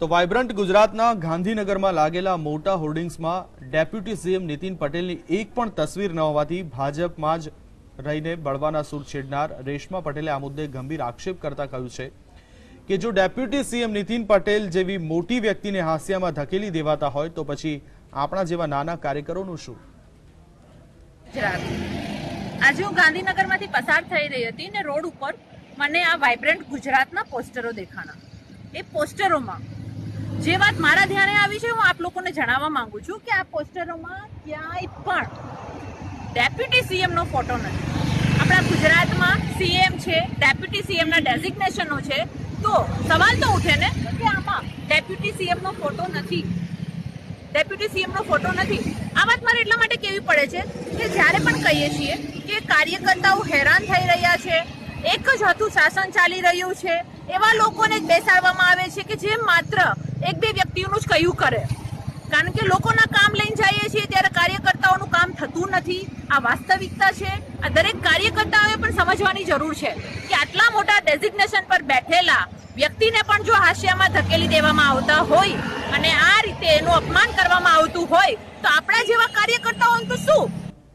તો વાઇબ્રન્ટ ગુજરાતના ગાંધીનગરમાં લાગેલા મોટા હોર્ડિંગ્સમાં ડેપ્યુટી સીએમ નીતિન પટેલની એક પણ તસવીર ન હોવાથી ભાજપમાં જ રહીને બળવાના સૂર છેડનાર રેશમા પટેલે આ મુદ્દે ગંભીર આક્ષેપ કરતા કહ્યું છે કે જો ડેપ્યુટી સીએમ નીતિન પટેલ જેવી મોટી વ્યક્તિને હાસ્યામાં ધકેલી દેવાતા હોય તો પછી આપણા જેવા નાના કાર્યકરોનું શું? આજે હું ગાંધીનગરમાંથી પસાર થઈ રહી હતી ને રોડ ઉપર મને આ વાઇબ્રન્ટ ગુજરાતના પોસ્ટરો દેખાણા. એ પોસ્ટરોમાં જે વાત મારા ધ્યાને આવી છે, હું આપ લોકોને જણાવવા માંગુ છું કે આ પોસ્ટરોમાં ક્યાંય પણ ડેપ્યુટી સીએમનો ફોટો નથી. આપણા ગુજરાતમાં સીએમ છે, ડેપ્યુટી સીએમના ડેઝિગ્નેશનો છે, તો સવાલ તો ઉઠે ને કે આમાં ડેપ્યુટી સીએમનો ફોટો નથી. ડેપ્યુટી સીએમનો ફોટો નથી. આ વાત મારે એટલા માટે કેવી પડે છે કે જ્યારે પણ કહીએ છીએ કે કાર્યકર્તાઓ હેરાન થઈ રહ્યા છે, એક જ હતું શાસન ચાલી રહ્યું છે, એવા લોકોને જ બેસાડવામાં છે કે જે માત્ર એક બે વ્યક્તિઓનું જ કહ્યું કરે. કારણ કે લોકોના કામ લઈને જઈએ છીએ ત્યારે કાર્યકર્તાઓનું કામ થતું નથી. આ વાસ્તવિકતા છે. આ દરેક કાર્યકર્તાઓએ પણ સમજવાની જરૂર છે કે આટલા મોટા ડેઝિગ્નેશન પર બેઠેલા વ્યક્તિને પણ જો હાસ્યામાં ધકેલી દેવામાં આવતા હોય અને આ રીતે એનું અપમાન કરવામાં આવતું હોય, તો આપણા જેવા કાર્યકર્તાઓનું તો શું